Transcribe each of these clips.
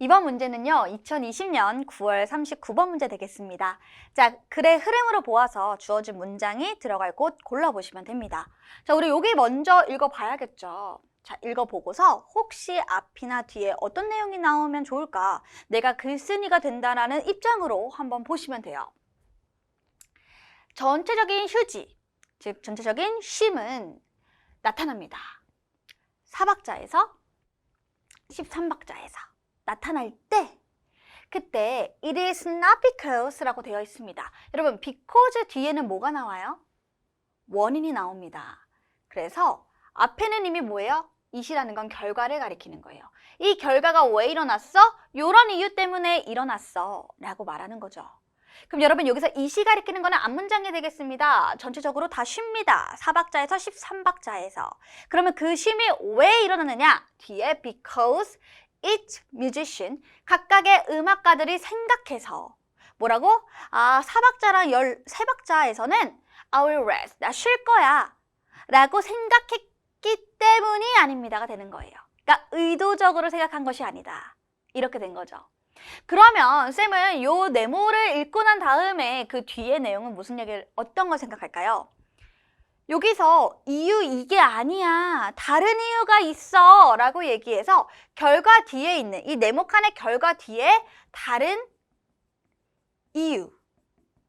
이번 문제는요, 2020년 9월 39번 문제 되겠습니다. 자, 글의 흐름으로 보아서 주어진 문장이 들어갈 곳 골라보시면 됩니다. 자, 우리 여기 먼저 읽어봐야겠죠. 자, 읽어보고서 혹시 앞이나 뒤에 어떤 내용이 나오면 좋을까? 내가 글쓴이가 된다라는 입장으로 한번 보시면 돼요. 전체적인 휴지, 즉 전체적인 쉼은 나타납니다. 사박자에서 13박자에서 나타날 때 그때 it is not because라고 되어 있습니다. 여러분 because 뒤에는 뭐가 나와요? 원인이 나옵니다. 그래서 앞에는 이미 뭐예요? it이라는 건 결과를 가리키는 거예요. 이 결과가 왜 일어났어? 이런 이유 때문에 일어났어 라고 말하는 거죠. 그럼 여러분 여기서 it이 가리키는 거는 앞문장이 되겠습니다. 전체적으로 다 쉽니다. 4박자에서 13박자에서. 그러면 그 쉼이 왜 일어나느냐? 뒤에 because each musician 각각의 음악가들이 생각해서 뭐라고? 아, 4박자랑 13박자에서는 I will rest. 나 쉴 거야. 라고 생각했기 때문이 아닙니다가 되는 거예요. 그러니까 의도적으로 생각한 것이 아니다. 이렇게 된 거죠. 그러면 쌤은 요 네모를 읽고 난 다음에 그 뒤에 내용은 무슨 얘기를 어떤 걸 생각할까요? 여기서 이유 이게 아니야. 다른 이유가 있어. 라고 얘기해서 결과 뒤에 있는 이 네모칸의 결과 뒤에 다른 이유.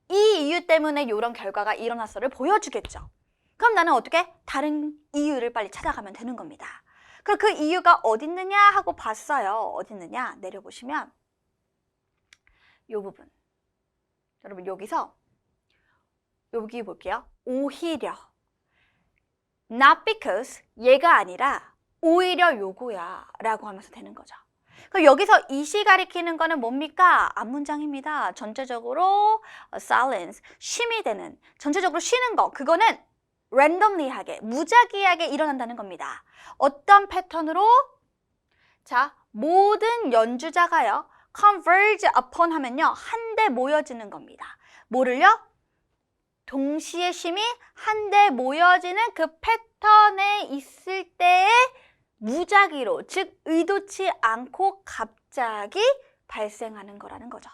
이 이유 때문에 이런 결과가 일어났어를 보여주겠죠. 그럼 나는 어떻게? 다른 이유를 빨리 찾아가면 되는 겁니다. 그럼 그 이유가 어딨느냐 하고 봤어요. 어딨느냐? 내려보시면 이 부분. 여러분 여기서 여기 볼게요. 오히려 not because 얘가 아니라 오히려 요거야 라고 하면서 되는 거죠. 그럼 여기서 이시 가리키는 거는 뭡니까? 앞문장입니다. 전체적으로 silence, 쉼이 되는, 전체적으로 쉬는 거. 그거는 randomly하게, 무작위하게 일어난다는 겁니다. 어떤 패턴으로? 자, 모든 연주자가요. converge upon 하면요. 한데 모여지는 겁니다. 뭐를요? 동시에 쉼이 한데 모여지는 그 패턴에 있을 때의 무작위로, 즉 의도치 않고 갑자기 발생하는 거라는 거죠.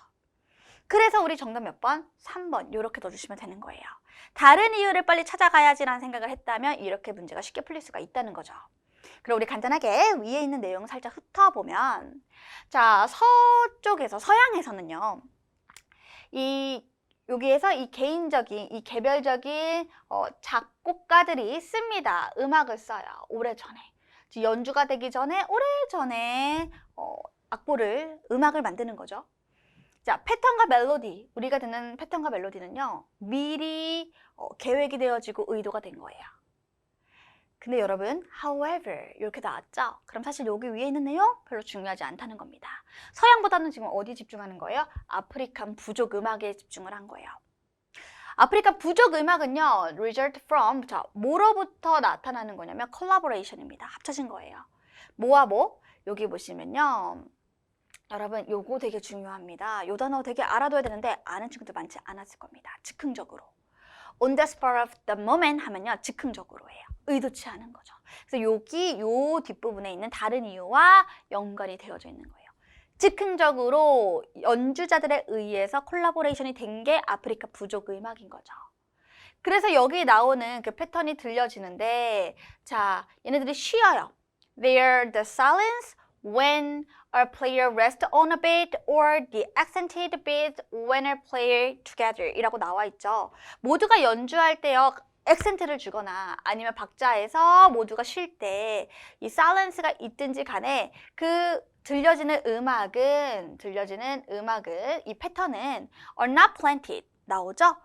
그래서 우리 정답 몇 번? 3번 이렇게 넣어주시면 되는 거예요. 다른 이유를 빨리 찾아가야지라는 생각을 했다면 이렇게 문제가 쉽게 풀릴 수가 있다는 거죠. 그럼 우리 간단하게 위에 있는 내용 살짝 훑어보면 자 서쪽에서 서양에서는요 이 여기에서 이 개인적인 이 개별적인 어, 작곡가들이 씁니다. 음악을 써요. 오래전에. 연주가 되기 전에 오래전에 어, 악보를 음악을 만드는 거죠. 자 패턴과 멜로디. 우리가 듣는 패턴과 멜로디는요 미리 어, 계획이 되어지고 의도가 된 거예요 근데 여러분, however 이렇게 나왔죠? 그럼 사실 여기 위에 있는 내용 별로 중요하지 않다는 겁니다. 서양보다는 지금 어디 집중하는 거예요? 아프리칸 부족 음악에 집중을 한 거예요. 아프리카 부족 음악은요, result from, 자, 뭐로부터 나타나는 거냐면 collaboration입니다. 합쳐진 거예요. 뭐와 뭐? 여기 보시면요. 여러분, 요거 되게 중요합니다. 요 단어 되게 알아둬야 되는데 아는 친구들 많지 않았을 겁니다. 즉흥적으로. on the spur of the moment 하면요, 즉흥적으로 해요. 의도치 않은 거죠. 그래서 여기 요 뒷부분에 있는 다른 이유와 연관이 되어져 있는 거예요. 즉흥적으로 연주자들에 의해서 콜라보레이션이 된 게 아프리카 부족 음악인 거죠. 그래서 여기 나오는 그 패턴이 들려지는데 자, 얘네들이 쉬어요. They're the silence when a player rests on a beat or the accented beat when a player together 이라고 나와 있죠. 모두가 연주할 때요. 액센트를 주거나 아니면 박자에서 모두가 쉴 때 이 사이런스가 있든지 간에 그 들려지는 음악은 들려지는 음악은 이 패턴은 are not planted 나오죠?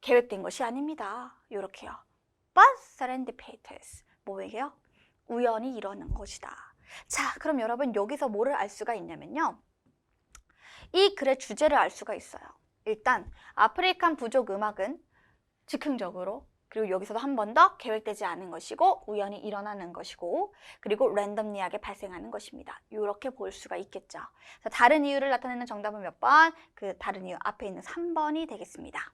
계획된 것이 아닙니다. 이렇게요. But serendipitous 뭐예요? 우연히 일어난 것이다. 자, 그럼 여러분 여기서 뭐를 알 수가 있냐면요. 이 글의 주제를 알 수가 있어요. 일단 아프리칸 부족 음악은 즉흥적으로 그리고 여기서도 한 번 더 계획되지 않은 것이고 우연히 일어나는 것이고 그리고 랜덤리하게 발생하는 것입니다. 이렇게 볼 수가 있겠죠. 다른 이유를 나타내는 정답은 몇 번? 그 다른 이유 앞에 있는 3번이 되겠습니다.